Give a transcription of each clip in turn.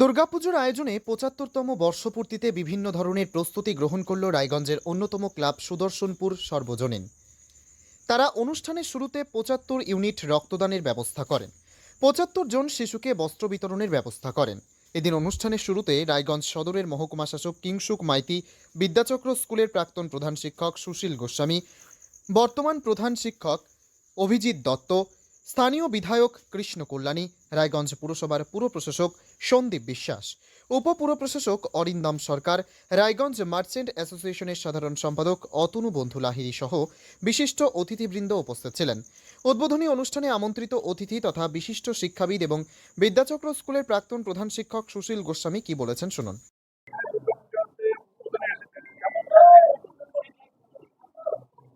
দুর্গাপুজোর আয়োজনে পঁচাত্তরতম বর্ষপূর্তিতে বিভিন্ন ধরনের প্রস্তুতি গ্রহণ করল রায়গঞ্জের অন্যতম ক্লাব সুদর্শনপুর সর্বজনীন। তারা অনুষ্ঠানের শুরুতে পঁচাত্তর ইউনিট রক্তদানের ব্যবস্থা করেন। পঁচাত্তর জন শিশুকে বস্ত্র বিতরণের ব্যবস্থা করেন। এদিন অনুষ্ঠানের শুরুতে রায়গঞ্জ সদরের মহকুমা শাসক কিংসুক মাইতি, বিদ্যাচক্র স্কুলের প্রাক্তন প্রধান শিক্ষক সুশীল গোস্বামী, বর্তমান প্রধান শিক্ষক অভিজিৎ দত্ত স্থানীয় বিধায়ক কৃষ্ণ কল্যাণী, রায়গঞ্জ পুরসভার পুর প্রশাসক সন্দীপ বিশ্বাস উপপুর প্রশাসক অরিন্দম সরকার, রায়গঞ্জ মার্চেন্ট অ্যাসোসিয়েশনের সাধারণ সম্পাদক অতনু বন্ধু লাহিড়ী সহ বিশিষ্ট অতিথিবৃন্দ উপস্থিত ছিলেন। উদ্বোধনী অনুষ্ঠানে আমন্ত্রিত অতিথি তথা বিশিষ্ট শিক্ষাবিদ এবং বিদ্যাচক্র স্কুলের প্রাক্তন প্রধান শিক্ষক সুশীল গোস্বামী কি বলেছেন শুনুন।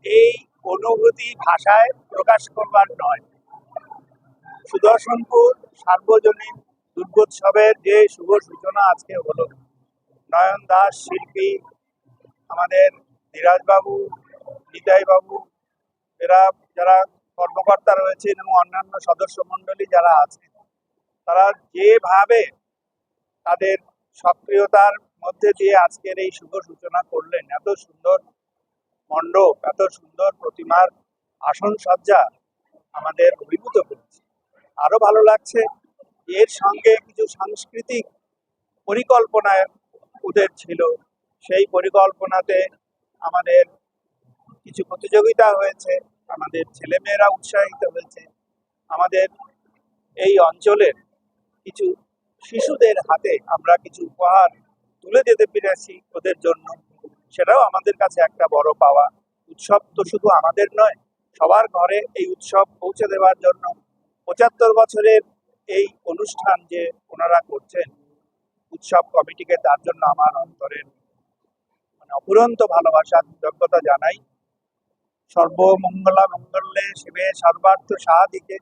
এই অনুভূতি ভাষায় প্রকাশ করবার নয়। সুদর্শনপুর সার্বজনীন দুর্গোৎসবের যে শুভ সূচনা আজকে হলো, নয়ন দাস শিল্পী, আমাদের ধীরাজবাবু নিতাইবাবু, এরা যারা কর্মকর্তা রয়েছেন এবং অন্যান্য সদস্য মণ্ডলী যারা আছেন, তারা যেভাবে তাদের সক্রিয়তার মধ্যে দিয়ে আজকের এই শুভ সূচনা করলেন, এত সুন্দর মণ্ডপ, এত সুন্দর প্রতিমার আসন সজ্জা আমাদের অভিভূত করেছে আরও ভালো লাগছে। এর সঙ্গে কিছু সাংস্কৃতিক পরিকল্পনায় ওদের ছিল। সেই পরিকল্পনাতে আমাদের কিছু প্রতিযোগিতা হয়েছে। আমাদের ছেলেমেয়েরা উৎসাহিত হয়েছে। আমাদের এই অঞ্চলের কিছু শিশুদের হাতে আমরা কিছু উপহার তুলে যেতে পেরেছি ওদের জন্য। সেটাও আমাদের কাছে একটা বড় পাওয়া। উৎসব তো শুধু আমাদের নয়, সবার ঘরে এই উৎসব পৌঁছে দেওয়ার জন্য পঁচাত্তর বছরের এই অনুষ্ঠান যে ওনারা করছেন, উৎসব কমিটিকে তার জন্য আমার অন্তরের মানে অপুরন্ত ভালোবাসা, কৃতজ্ঞতা জানাই। সর্বমঙ্গলা মঙ্গলে শিবে সর্বার্থ সাহাদিকে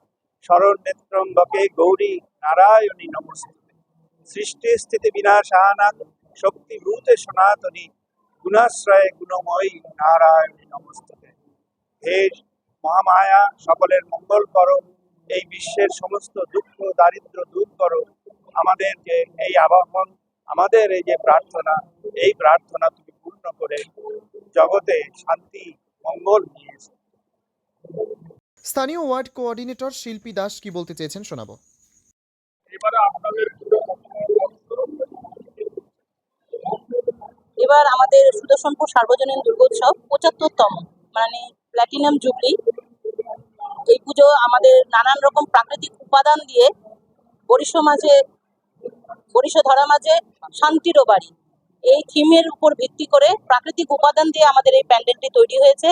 শরণ নেত্রঙ্গকে গৌরী নারায়ণী নমস্তে সৃষ্টি স্থিতি বিনাশানাং শক্তিভূতে সনাতনী, গুণাশ্রয়ে গুণময়ী নারায়ণী নমস্তে হে মহামায়া, সকলের মঙ্গল করো। এই বিশ্বের সমস্ত দুঃখ দারিদ্র দূর করো। আমাদের যে এই আবাহন আমাদের এই যে প্রার্থনা এই প্রার্থনা তুমি পূর্ণ করে জগতে শান্তি মঙ্গল নিয়ে এসো। স্থানীয় ওয়ার্ড কোঅর্ডিনেটর শিল্পী দাস কি বলতে চেয়েছেন শোনাবো। এবারে আপনাদের এবার আমাদের সুদর্শনপুর সার্বজনীন দুর্গোৎসব পঁচাত্তরতম মানে প্ল্যাটিনাম জুবলি এই পুজো আমাদের নানান রকম প্রাকৃতিক উপাদান দিয়ে বরিশ মাঝে বরিশ ধরা মাঝে শান্তিরও বাড়ি। এই থিমের উপর ভিত্তি করে প্রাকৃতিক উপাদান দিয়ে আমাদের এই প্যান্ডেলটি তৈরি হয়েছে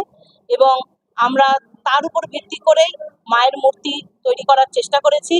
এবং আমরা তার উপর ভিত্তি করেই মায়ের মূর্তি তৈরি করার চেষ্টা করেছি।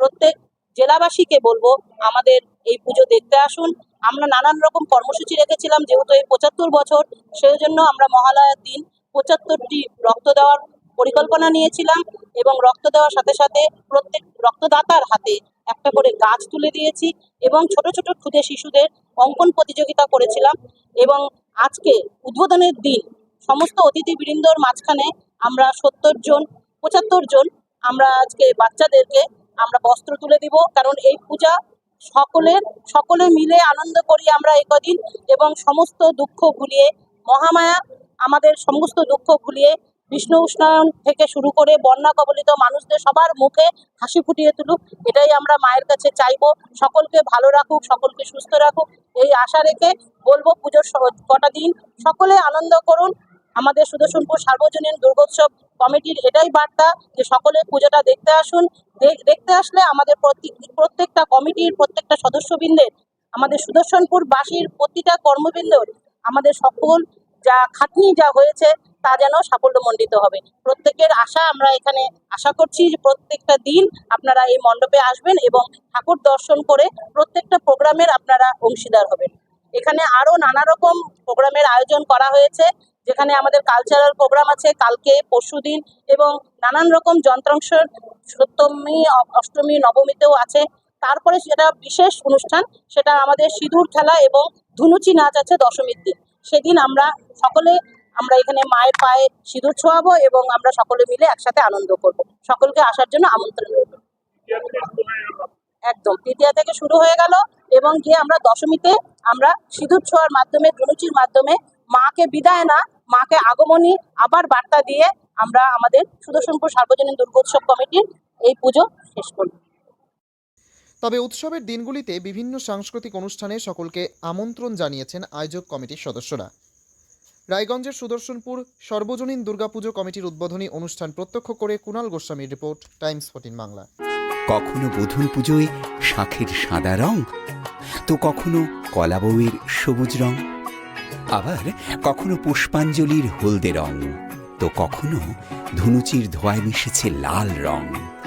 প্রত্যেক জেলাবাসীকে বলব, আমাদের এই পুজো দেখতে আসুন। আমরা নানান রকম কর্মসূচি রেখেছিলাম, যেহেতু এই পঁচাত্তর বছর সেই জন্য আমরা মহালয়ার দিন পঁচাত্তরটি রক্ত দেওয়ার পরিকল্পনা নিয়েছিলাম এবং রক্ত দেওয়ার সাথে সাথে প্রত্যেক রক্তদাতার হাতে একটা করে গাছ তুলে দিয়েছি এবং ছোট ছোট ক্ষুদে শিশুদের অঙ্কন প্রতিযোগিতা করেছিলাম এবং আজকে উদ্বোধনের দিন সমস্ত অতিথিবৃন্দর মাঝখানে আমরা সত্তর জন, পঁচাত্তর জন আমরা আজকে বাচ্চাদেরকে আমরা বস্ত্র তুলে দিব কারণ এই পূজা সকলের, সকলে মিলে আনন্দ করি আমরা একদিন এবং সমস্ত দুঃখ ভুলিয়ে মহামায়া আমাদের সমস্ত দুঃখ ভুলিয়ে বিষ্ণু উষ্ণায়ন থেকে শুরু করে বন্যা কবলিত মানুষদের সবার মুখে হাসি ফুটিয়ে তুলুক, এটাই আমরা মায়ের কাছে চাইব। সকলকে ভালো রাখুক, সকলকে সুস্থ রাখুক, এই আশা রেখে বলব পুজোর কটা দিন। সকলে আনন্দ করুন। আমাদের সুদর্শনপুর সার্বজনীন দুর্গোৎসব কমিটির এটাই বার্তা যে সকলে পুজোটা দেখতে আসুন। দেখতে আসলে আমাদের প্রত্যেক প্রত্যেকটা কমিটির, প্রত্যেকটা সদস্যবৃন্দের, আমাদের সুদর্শনপুর বাসীর প্রতিটা কর্মবৃন্দর, আমাদের সকল যা খাটনি যা হয়েছে তা যেন সাফল্যমণ্ডিত হবে। প্রত্যেকের আশা আমরা এখানে আশা করছি যে প্রত্যেকটা দিন আপনারা এই মণ্ডপে আসবেন এবং ঠাকুর দর্শন করে প্রত্যেকটা প্রোগ্রামের আপনারা অংশীদার হবেন। এখানে আরও নানা রকম প্রোগ্রামের আয়োজন করা হয়েছে, যেখানে আমাদের কালচারাল প্রোগ্রাম আছে কালকে পরশুদিন এবং নানান রকম যন্ত্রাংশ সপ্তমী, অষ্টমী, নবমীতেও আছে। তারপরে সেটা বিশেষ অনুষ্ঠান, সেটা আমাদের সিঁদুর খেলা এবং ধুনুচি নাচ আছে দশমীর দিন। সেদিন আমরা সকলে, আমরা এখানে মায়ের পায়ে সিঁদুর ছোঁয়াবো এবং আমরা সকলে মিলে একসাথে আনন্দ করব। সকলকে আসার জন্য আমন্ত্রণ রইল। একদম, তৃতীয়া থেকে শুরু হয়ে গেল এবং গিয়ে আমরা দশমীতে আমরা সিঁদুর ছোঁয়ার মাধ্যমে ধনুচির মাধ্যমে মাকে বিদায় না, মাকে আগমনী আবার বার্তা দিয়ে আমরা আমাদের সুদর্শনপুর সার্বজনীন দুর্গোৎসব কমিটির এই পুজো শেষ করি তবে উৎসবের দিনগুলিতে বিভিন্ন সাংস্কৃতিক অনুষ্ঠানে সকলকে আমন্ত্রণ জানিয়েছেন আয়োজক কমিটির সদস্যরা। রায়গঞ্জের সুদর্শনপুর সর্বজনীন দুর্গাপুজো কমিটির উদ্বোধনী অনুষ্ঠান প্রত্যক্ষ করে কুণাল গোস্বামীর রিপোর্ট, টাইমস ফোর্টিন বাংলা। কখনো বোধন পুজোয় শাঁখের সাদা রং? তো কখনো কলা বউয়ের সবুজ রং? আবার কখনো পুষ্পাঞ্জলির হলদে রং? তো কখনো ধনুচির ধোয়ায় মিশেছে লাল রং?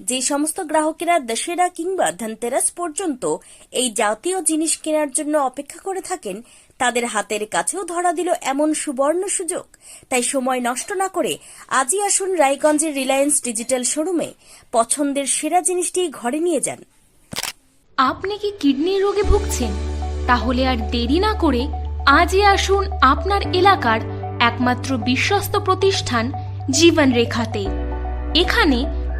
যে সমস্ত গ্রাহকেরা দশেরা কিংবা ধনতেরাস পর্যন্ত এই জাতীয় জিনিস কেনার জন্য অপেক্ষা করে থাকেন, তাদের হাতের কাছেও ধরা দিল এমন সুবর্ণ সুযোগ। তাই সময় নষ্ট না করে আজই আসুন রায়গঞ্জের রিলায়েন্স ডিজিটাল শোরুমে পছন্দের সেরা জিনিসটি ঘরে নিয়ে যান। আপনি কি কিডনির রোগে ভুগছেন? তাহলে আর দেরি না করে আজই আসুন আপনার এলাকার একমাত্র বিশ্বস্ত প্রতিষ্ঠান জীবন রেখাতে এখানে